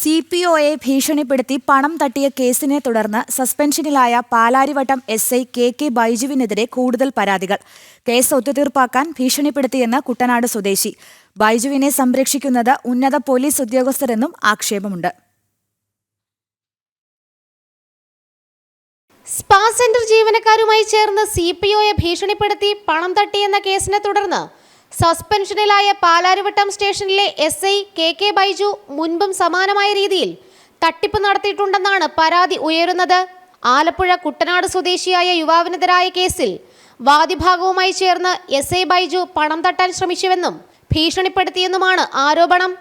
C P ഒയെ ഭീഷണിപ്പെടുത്തി പണം തട്ടിയ കേസിനെ തുടർന്ന് സസ്പെൻഷനിലായ Palarivattom S I K K ബൈജുവിനെതിരെ കൂടുതൽ പരാതികൾ. കേസ് ഒത്തുതീർപ്പാക്കാൻ ഭീഷണിപ്പെടുത്തിയെന്ന് കുട്ടനാട് സ്വദേശി. ബൈജുവിനെ സംരക്ഷിക്കുന്നത് ഉന്നത പോലീസ് ഉദ്യോഗസ്ഥരെന്നും ആക്ഷേപമുണ്ട്. സ്പാ സെന്റർ ജീവനക്കാരുമായി ചേർന്ന് സി പി ഒയെ ഭീഷണിപ്പെടുത്തി പണം തട്ടിയെന്ന കേസിനെ തുടർന്ന് സസ്പെൻഷനിലായ പാലാരിവട്ടം സ്റ്റേഷനിലെ S I K K Baiju മുൻപും സമാനമായ രീതിയിൽ തട്ടിപ്പ് നടത്തിയിട്ടുണ്ടെന്നാണ് പരാതി ഉയരുന്നത്. ആലപ്പുഴ കുട്ടനാട് സ്വദേശിയായ യുവാവിനെതിരായ കേസിൽ വാദിഭാഗവുമായി ചേർന്ന് എസ് ഐ ബൈജു പണം തട്ടാൻ ശ്രമിച്ചുവെന്നും ഭീഷണിപ്പെടുത്തിയെന്നുമാണ് ആരോപണം.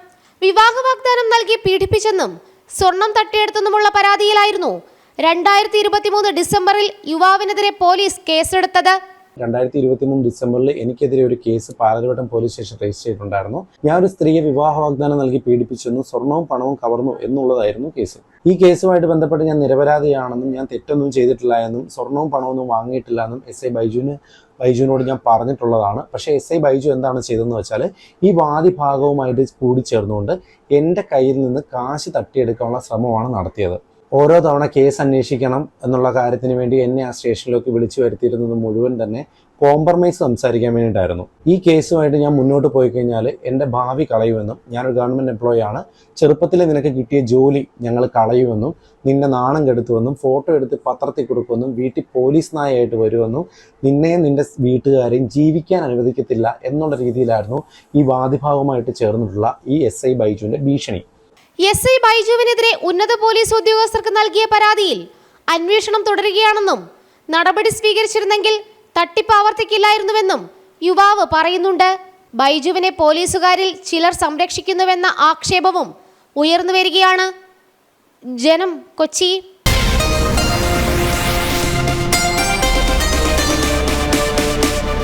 വിവാഹ വാഗ്ദാനം നൽകി പീഡിപ്പിച്ചെന്നും സ്വർണം തട്ടിയെടുത്തെന്നുമുള്ള പരാതിയിലായിരുന്നു രണ്ടായിരത്തി ഇരുപത്തിമൂന്ന് ഡിസംബറിൽ യുവാവിനെതിരെ പോലീസ് കേസെടുത്തത്. രണ്ടായിരത്തി ഇരുപത്തി മൂന്ന് ഡിസംബറിൽ എനിക്കെതിരെ ഒരു case Palarivattom police station register ചെയ്തിട്ടുണ്ടായിരുന്നു. ഞാൻ ഒരു സ്ത്രീയെ വിവാഹ വാഗ്ദാനം നൽകി പീഡിപ്പിച്ചെന്നും സ്വർണവും പണവും കവർന്നു എന്നുള്ളതായിരുന്നു കേസ്. ഈ കേസുമായിട്ട് ബന്ധപ്പെട്ട് ഞാൻ നിരപരാധിയാണെന്നും ഞാൻ തെറ്റൊന്നും ചെയ്തിട്ടില്ല എന്നും സ്വർണവും പണമൊന്നും വാങ്ങിയിട്ടില്ല എന്നും എസ് ഐ ബൈജുവിന് ബൈജുവിനോട് ഞാൻ പറഞ്ഞിട്ടുള്ളതാണ്. പക്ഷേ എസ് ഐ ബൈജു എന്താണ് ചെയ്തതെന്ന് വെച്ചാൽ ഈ വാദി ഭാഗവുമായിട്ട് കൂടിച്ചേർന്നുകൊണ്ട് എന്റെ കയ്യിൽ നിന്ന് കാശ് തട്ടിയെടുക്കാനുള്ള ശ്രമമാണ് നടത്തിയത്. ഓരോ തവണ കേസ് അന്വേഷിക്കണം എന്നുള്ള കാര്യത്തിന് വേണ്ടി എന്നെ ആ സ്റ്റേഷനിലേക്ക് വിളിച്ചു വരുത്തിയിരുന്നത് മുഴുവൻ തന്നെ കോംപ്രമൈസ് സംസാരിക്കാൻ വേണ്ടിയിട്ടായിരുന്നു. ഈ കേസുമായിട്ട് ഞാൻ മുന്നോട്ട് പോയി കഴിഞ്ഞാൽ എന്റെ ഭാവി കളയുമെന്നും ഞാനൊരു ഗവൺമെന്റ് എംപ്ലോയി ആണ്. ചെറുപ്പത്തിൽ നിനക്ക് കിട്ടിയ ജോലി ഞങ്ങൾ കളയുമെന്നും നിന്നെ നാണം കെടുത്തുവെന്നും ഫോട്ടോ എടുത്ത് പത്രത്തിൽ കൊടുക്കുമെന്നും വീട്ടിൽ പോലീസ് നായായിട്ട് വരുമെന്നും നിന്നെയും നിന്റെ വീട്ടുകാരെയും ജീവിക്കാൻ അനുവദിക്കത്തില്ല എന്നുള്ള രീതിയിലായിരുന്നു ഈ വാദിഭാഗവുമായിട്ട് ചേർന്നിട്ടുള്ള ഈ എസ് ഐ ബൈജുവിന്റെ ഭീഷണി. എസ് ഐ ബൈജുവിനെതിരെ ഉന്നത പോലീസ് ഉദ്യോഗസ്ഥർക്ക് നൽകിയ പരാതിയിൽ അന്വേഷണം തുടരുകയാണെന്നും നടപടി സ്വീകരിച്ചിരുന്നെങ്കിൽ തട്ടിപ്പ് ആവർത്തിക്കില്ലായിരുന്നുവെന്നും യുവാവ് പറയുന്നുണ്ട്. ബൈജുവിനെ പോലീസുകാരിൽ ചിലർ സംരക്ഷിക്കുന്നുവെന്ന ആക്ഷേപവും ഉയർന്നു വരികയാണ് ജനം കൊച്ചി